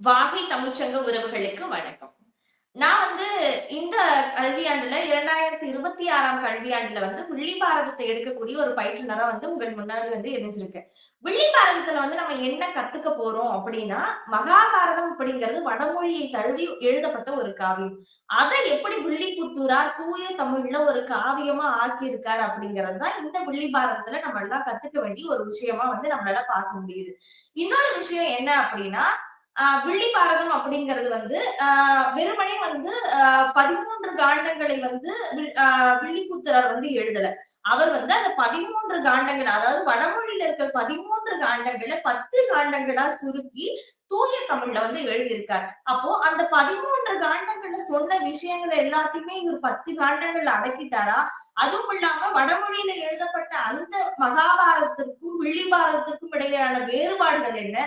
வாகை தமிழ்ச்சங்க உறவுகளுக்கு வணக்கம். நான் வந்து இந்த கல்வியாண்டுல இரண்டாயிரத்தி இருபத்தி ஆறாம் கல்வியாண்டுல வந்து வில்லி பாரதத்தை எடுக்கக்கூடிய ஒரு பயிற்றுனரா வந்து உங்கள் முன்னாடி வந்து இணைஞ்சிருக்கேன் வில்லி பாரதத்துல வந்து நம்ம என்ன கத்துக்க போறோம் அப்படின்னா மகாபாரதம் அப்படிங்கிறது வடமொழியை தழுவி எழுதப்பட்ட ஒரு காவியம். அதை எப்படி வில்லிபுத்தூரார் தூய தமிழ்ல ஒரு காவியமா ஆக்கியிருக்காரு அப்படிங்கிறது தான் இந்த வில்லி பாரதத்துல நம்ம எல்லாம் கத்துக்க வேண்டிய ஒரு விஷயமா வந்து நம்மளால பார்க்க முடியுது. இன்னொரு விஷயம் என்ன அப்படின்னா ஆஹ் பாரதம் அப்படிங்கிறது வந்து ஆஹ் வெறுமனே வந்து ஆஹ் பதிமூன்று காண்டங்களை வந்து வில்- வில்லிபுத்திரர் வந்து எழுதல. அவர் வந்து அந்த பதிமூன்று காண்டங்கள் அதாவது வடமொழியில இருக்க பதிமூன்று காண்டங்களை பத்து காண்டங்களா சுருக்கி தூய தமிழ்ல வந்து எழுதியிருக்கார். அப்போ அந்த பதிமூன்று காண்டங்கள்ல சொன்ன விஷயங்களை எல்லாத்தையுமே இவர் பத்து காண்டங்கள்ல அடக்கிட்டாரா? அதுவும் இல்லாம வடமொழியில எழுதப்பட்ட அந்த மகாபாரதத்திற்கும் வில்லிபாரதத்துக்கும் இடையிலான வேறுபாடுகள் என்ன?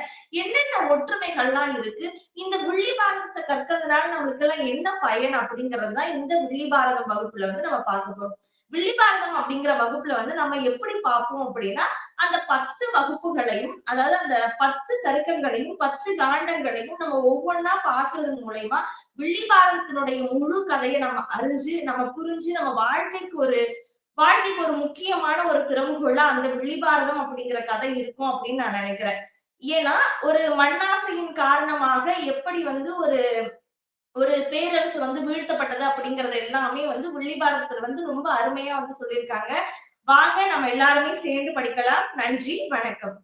என்னென்ன ஒற்றுமைகள்லாம் இருக்கு? இந்த வில்லி பாரதத்தை கற்கிறதுனால நம்மளுக்கு எல்லாம் என்ன பயன் அப்படிங்கிறது தான் இந்த வில்லி பாரதம் வகுப்புல வந்து நம்ம பார்க்க போறோம். வில்லி பாரதம் அப்படிங்கிற வகுப்புல வந்து நம்ம எப்படி பார்ப்போம் அப்படின்னா அந்த பத்து வகுப்புகளையும் அதாவது அந்த பத்து சருக்கங்களையும் பத்து காண்டங்களையும் நம்ம ஒவ்வொன்னா பாக்குறது மூலயமா வில்லி பாரதத்தினுடைய முழு கதையை நம்ம அறிஞ்சு நம்ம புரிஞ்சு நம்ம வாழ்க்கைக்கு ஒரு வாழ்க்கைக்கு ஒரு முக்கியமான ஒரு திறவுகோலா அந்த விழிபாரதம் அப்படிங்கிற கதை இருக்கும் அப்படின்னு நான் நினைக்கிறேன். ஏன்னா ஒரு மண்ணாசையின் காரணமாக எப்படி வந்து ஒரு ஒரு பேரரசு வந்து வீழ்த்தப்பட்டது அப்படிங்கறது எல்லாமே வந்து வில்லி பாரதத்துல வந்து ரொம்ப அருமையா வந்து சொல்லியிருக்காங்க. வாங்க நம்ம எல்லாருமே சேர்ந்து படிக்கலாம். நன்றி வணக்கம்.